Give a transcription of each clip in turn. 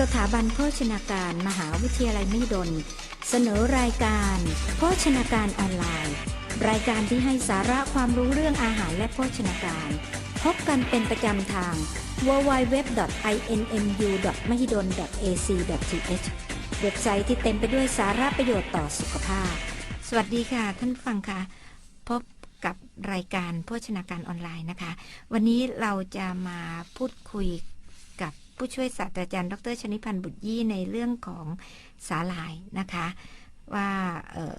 สถาบันโภชนาการมหาวิทยาลัยมหิดล เสนอรายการโภชนาการออนไลน์ รายการที่ให้สาระความรู้เรื่องอาหารและโภชนาการ พบกันเป็นประจำทาง www.inmu.mahidol.ac.th เว็บไซต์ที่เต็มไปด้วยสาระประโยชน์ต่อสุขภาพ สวัสดีค่ะ ท่านฟังค่ะ พบกับรายการโภชนาการออนไลน์นะคะ วันนี้เราจะมาพูดคุย ผู้ช่วยศาสตราจารย์ ดรชนิพันธ์บุตรยี่ในเรื่องของสาหร่ายนะคะ ว่าเอ่อ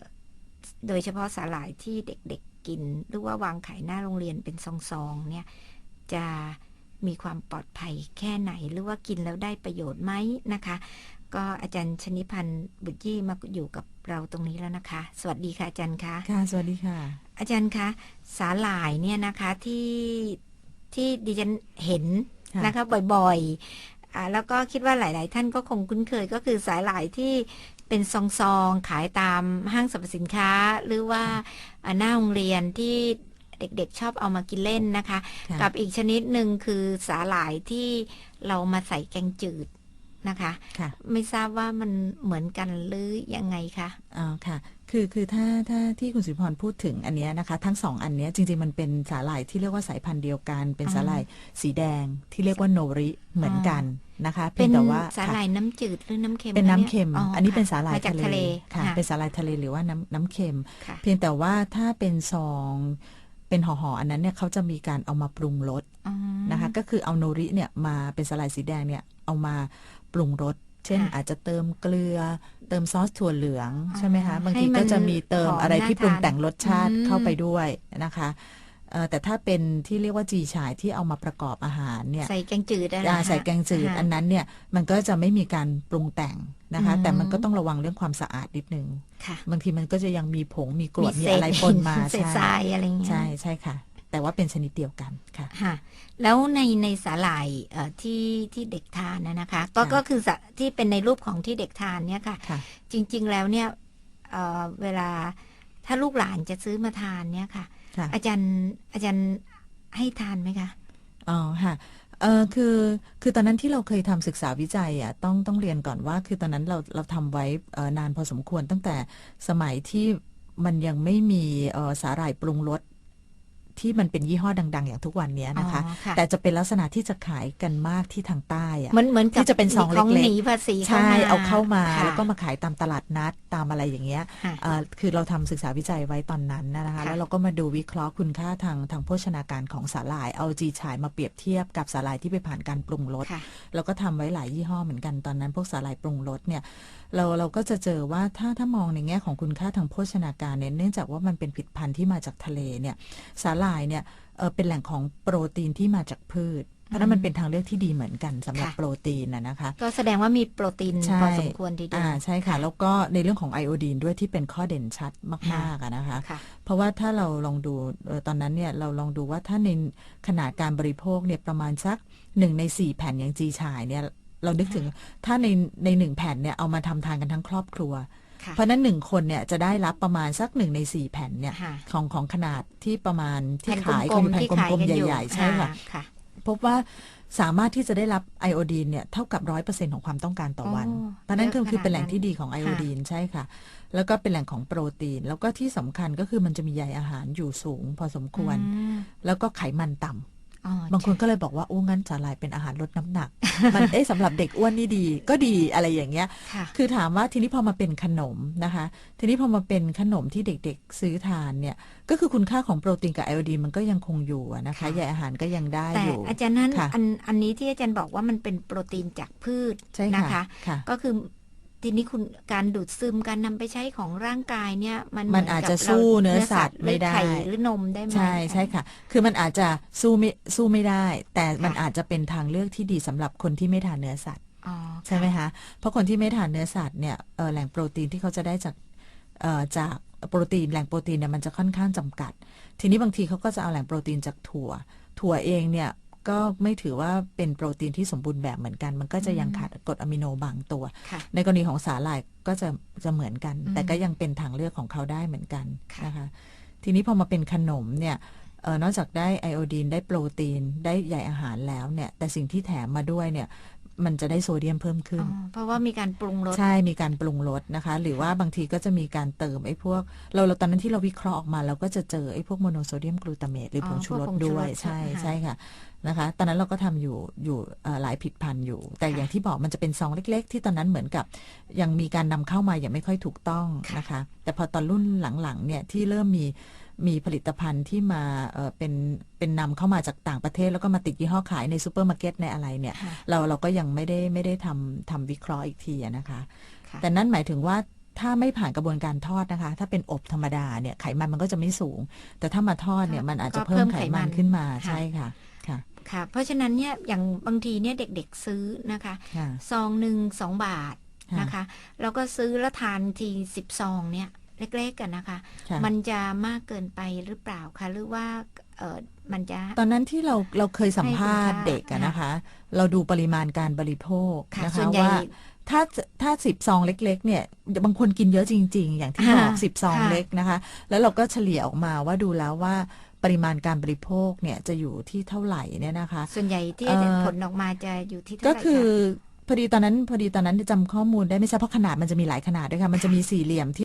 โดยเฉพาะสาหร่ายที่เด็กๆกิน หรือว่าวางขายหน้าโรงเรียนเป็นซองๆเนี่ยจะมีความปลอดภัยแค่ไหน หรือว่ากินแล้วได้ประโยชน์ไหมนะคะ ก็อาจารย์ชนิพันธ์บุตรยี่มาอยู่กับเราตรงนี้แล้วนะคะ สวัสดีค่ะอาจารย์คะค่ะสวัสดีค่ะ อาจารย์คะสาหร่ายเนี่ยนะคะที่ที่ดิฉันเห็นค่ะ นะคะบ่อยๆอ่าแล้วก็คิดว่าหลาย ๆ ท่านก็คงคุ้นเคยก็คือสาหร่ายที่เป็นซองๆขายตามห้างสรรพสินค้า หรือว่าอ่าหน้าโรงเรียนที่เด็กๆ ชอบเอามากินเล่นนะคะค่ะกับอีกชนิดหนึ่งคือสาหร่ายที่เรามาใส่แกงจืดนะคะค่ะไม่ทราบว่ามันเหมือนกันหรือยังไงคะอ๋อค่ะ คือคือถ้าถ้าที่คุณสุริพรพูดถึงอันเนี้ยนะคะ ทั้งสองอันเนี้ยจริง ๆ มันเป็นสาหร่ายที่เรียกว่าสายพันธุ์เดียวกัน เป็นอ๋อสาหร่ายสีแดงที่เรียกว่าโนริเหมือนกันนะคะเป็เพียนงแต่ว่าสาหร่าค่ะยน้ำจืดหรือน้ำเค็มเป็นน้ำคะเค็มยอันนี้ค่ะเป็นสาหร่ายมาจากทะเลค่ะค่ะ เป็นสาหร่ายทะเลหรือว่าน้ำน้ำเค็มค่ะเพียงแต่ว่าถ้าเป็นซองเป็นห่อๆอันนั้นเนี่ยเขาจะมีการเอามาปรุงรสอ๋อนะคะ ก็คือเอาโนริเนี่ยมาเป็นสาหร่ายสีแดงเนี่ยเอามาปรุงรส เช่นค่ะอาจจะเติมเกลือ เติมซอสถั่วเหลืองอ๋อใช่ไหมคะบางทีให้มันก็จะมีเติมหอมอะไรที่น่าปรุงทานแต่งรสชาติอืมเข้าไปด้วยนะคะเอ่อแต่ถ้าเป็นที่เรียกว่าจีฉายที่เอามาประกอบอาหารเนี่ยใส่แกงจืดอะนะอ่าคะใส่แกงจืดค่ะอันนั้นเนี่ยมันก็จะไม่มีการปรุงแต่งนะคะอืมแต่มันก็ต้องระวังเรื่องความสะอาดนิดนึงค่ะบางทีมันก็จะยังมีผงมีกรวดมีเศษอะไรปนมาเศษทรายอะไรอย่างเงี้ยใช่ใช่ค่ะ แต่ว่าเป็นชนิดเดียวกันค่ะค่ะแล้วในในสาหร่ายเอ่อที่ที่เด็กทานนะนะคะ ก็ค่ะก็คือสะที่เป็นในรูปของที่เด็กทานเนี่ยค่ะค่ะจริง ๆ แล้วเนี่ยเอ่อเวลาถ้าลูกหลานจะซื้อมาทานเนี่ยค่ะค่ะอาจารย์อาจารย์ให้ทานไหมคะอ๋อค่ะเออคือคือตอนนั้นที่เราเคยทำศึกษาวิจัยอะต้องต้องเรียนก่อนว่า คือตอนนั้นเราเราทำไว้เอ่อนานพอสมควรตั้งแต่สมัยที่มันยังไม่มีเอ่อสาหร่ายปรุงรส ที่มันเป็นยี่ห้อดัง ๆ อย่างทุกวันเนี้ยนะคะ อ๋อค่ะ แต่จะเป็นลักษณะที่จะขายกันมากที่ทางใต้อะเหมือนเหมือนกับที่จะเป็นซองของเล็กๆหนีภาษีใช่เอาเข้ามาค่ะแล้วก็มาขายตามตลาดนัดตามอะไรอย่างเงี้ยค่ะ เอ่อคือเราทำศึกษาวิจัยไว้ตอนนั้นนะคะ ค่ะ แล้วเราก็มาดูวิเคราะห์คุณค่าทางทางโภชนาการของสาหร่ายเอาจีฉายมาเปรียบเทียบกับสาหร่ายที่ไปผ่านการปรุงรส ค่ะแล้วก็ทำไว้หลายยี่ห้อเหมือนกันตอนนั้น พวกสาหร่ายปรุงรสเนี่ยเราเราก็จะเจอว่าถ้าถ้ามองในแง่ของคุณค่าทางโภชนาการเนี่ยเนื่องจากว่ามันเป็นผลิตภัณฑ์ที่มาจากทะเลเนี่ยสาหร่ายเนี่ยเอ่อเป็นแหล่งของโปรตีนที่มาจากพืช เพราะฉะนั้นมันเป็นทางเลือกที่ดีเหมือนกันสำหรับค่ะโปรตีนนะนะคะ ก็แสดงว่ามีโปรตีนใช่พอสมควรทีเดียวอ่าใช่ค่ะ แล้วก็ในเรื่องของไอโอดีนด้วยที่เป็นข้อเด่นชัดมากๆอะนะคะค่ะเพราะว่าถ้าเราลองดูเอ่อตอนนั้นเนี่ยเราลองดูว่าถ้าในขนาดการบริโภคเนี่ยประมาณสักหนึ่งในสี่แผ่นอย่างจีฉายเนี่ยเรานึกถึงถ้าในในหนึ่งแผ่นเนี่ยเอามาทำทานกันทั้งครอบครัวค่ะ เพราะฉะนั้นหนึ่งคนเนี่ยจะได้รับประมาณสักหนึ่งในสี่แผ่นเนี่ยค่ะของของขนาดที่ประมาณที่แผ่นขายกลกันมอยู่ๆแผ่นที่กขายลมกันๆอยู่ใหญ่ๆใช่ค่ะ อ่าค่ะพบว่าสามารถที่จะได้รับไอโอดีนเนี่ยเท่ากับร้อยเปอร์เซ็นของความต้องการต่อวันโอ้ตอนนั้นคือเยอะคือเป็นแหล่งขนาดนั้นที่ดีของไอโอดีนใช่ค่ะ แล้วก็เป็นแหล่งของโปรตีน แล้วก็ที่สำคัญก็คือมันจะมีใยอาหารอยู่สูงพอสมควร อืม แล้วก็ไขมันต่ำอ๋อ บางคนก็เลยบอกว่าโอ้งั้นสาหร่ายเป็นอาหารลดน้ำหนัก มันเอ๊ะสำหรับเด็กอ้วนนี่ดีก็ดีอะไรอย่างเงี้ยค่ะคือถามว่าทีนี้พอมาเป็นขนมนะคะ ทีนี้พอมาเป็นขนมที่เด็กๆซื้อทานเนี่ย ก็คือคุณค่าของโปรตีนกับไอโอดีนมันก็ยังคงอยู่อะนะคะค่ะใยอาหารก็ยังได้แต่อยู่อาจารย์นั้นค่ะอันอันนี้ที่อาจารย์บอกว่ามันเป็นโปรตีนจากพืชใช่นะค่ะคะค่ะก็คือ ทีนี้คุณการดูดซึมการนำไปใช้ของร่างกายเนี่ยมันมันเหอาจกับจะสู้เนื้อราสัตว์ไม่ได้หรือข่หรือนมได้ไหมใช่ใช่ค่ะ คือมันอาจจะสู้ไม่สู้ไม่ได้ แต่มันค่ะอาจจะเป็นทางเลือกที่ดีสำหรับคนที่ไม่ทานเนื้อสัตว์อ๋อใช่ไหมคะเพราะคนที่ไม่ทานเนื้อสัตว์เนี่ยเอ่อแหล่งโปรตีนที่เขาจะได้จากเอ่อจากโปรตีนแหล่งโปรตีนเนี่ยมันจะค่อนข้างจำกัด ทีนี้บางทีเขาก็จะเอาแหล่งโปรตีนจากถั่ว ถั่วเองเนี่ย ก็ไม่ถือว่าเป็นโปรตีนที่สมบูรณ์แบบเหมือนกัน มันก็จะยังขาดกรดอะมิโนบางตัวค่ะในกรณีของสาหร่ายก็จะจะเหมือนกันอืมแต่ก็ยังเป็นทางเลือกของเขาได้เหมือนกันค่ะนะคะทีนี้พอมาเป็นขนมเนี่ยเออนอกจากได้ไอโอดีนได้โปรตีนได้ใยอาหารแล้วเนี่ยแต่สิ่งที่แถมมาด้วยเนี่ยมันจะได้โซเดียมเพิ่มขึ้อ๋นอเพราะว่ามีการปรุงรส ใช่ มีการปรุงรสนะคะ หรือว่าบางทีก็จะมีการเติมไอ้พวก เราเราตอนนั้นที่เราวิเคราะห์ออกมา เราก็จะเจอไอ้พวกโมโนโซเดียมกลูตาเมตหรือผงชูรสด้วย ใช่ใช่ค่ะ นะคะ ตอนนั้นเราก็ทำอยู่อยู่เอ่อหลายผลิดพันธุ์อยู่ แต่อย่างที่บอกมันจะเป็นซองเล็ก ๆ ที่ตอนนั้นเหมือนกับ ยังมีการนำเข้ามาอย่างไม่ค่อยถูกต้องนะคะ แต่พอตอนรุ่นหลังๆเนี่ยที่เริ่มมีมีผลิตภัณฑ์ที่มาเอ่อเป็นเป็นนำเข้ามาจากต่างประเทศ แล้วก็มาติดยี่ห้อขายในซูเปอร์มาร์เก็ตในอะไรเนี่ยค่ะเราเราก็ยังไม่ได้ไม่ได้ทำทำวิเคราะห์อีกทีอะนะคะค่ะแต่นั่นหมายถึงว่าถ้าไม่ผ่านกระบวนการทอดนะคะ ถ้าเป็นอบธรรมดาเนี่ยไขมันมันก็จะไม่สูง แต่ถ้ามาทอดเนี่ยมันอาจจะเพิ่มไขมันขึ้นมาใช่ค่ะค่ะ ค่ะ เพราะฉะนั้นเนี่ยอย่างบางทีเนี่ยเด็กๆซื้อนะคะ ค่ะ ซองหนึ่งสองบาทค่ะนะคะ แล้วก็ซื้อแล้วทานทีสิบซองเนี่ยเล็กๆกันนะคะ ค่ะ มันจะมากเกินไปหรือเปล่าคะหรือว่าเออมันจะ ตอนนั้นที่เราเราเคยสัมภาษณ์ให้คุณค่าเด็กอะนะคะ เราดูปริมาณการบริโภคค่ะนะส่คะวนใหญ่ว่าถ้าถ้าสิบซองเล็ก ๆ เนี่ยบางคนกินเยอะจริง ๆ อย่างที่บอกค่ะสิบซองค่ะ เล็กนะคะ แล้วเราก็เฉลี่ยออกมาว่าดูแล้วว่า ปริมาณการบริโภคเนี่ยจะอยู่ที่เท่าไหร่เนี่ยนะคะ ส่วนใหญ่ที่เอ่อผลออกมาจะอยู่ที่เท่าก็ไหร่คือคะพอดีตอนนั้นพอดีตอนนั้นจำข้อมูลได้ไม่ใช่เพราะขนาดมันจะมีหลายขนาดด้วยค่ะ มันจะมีสี่เหลี่ยมที่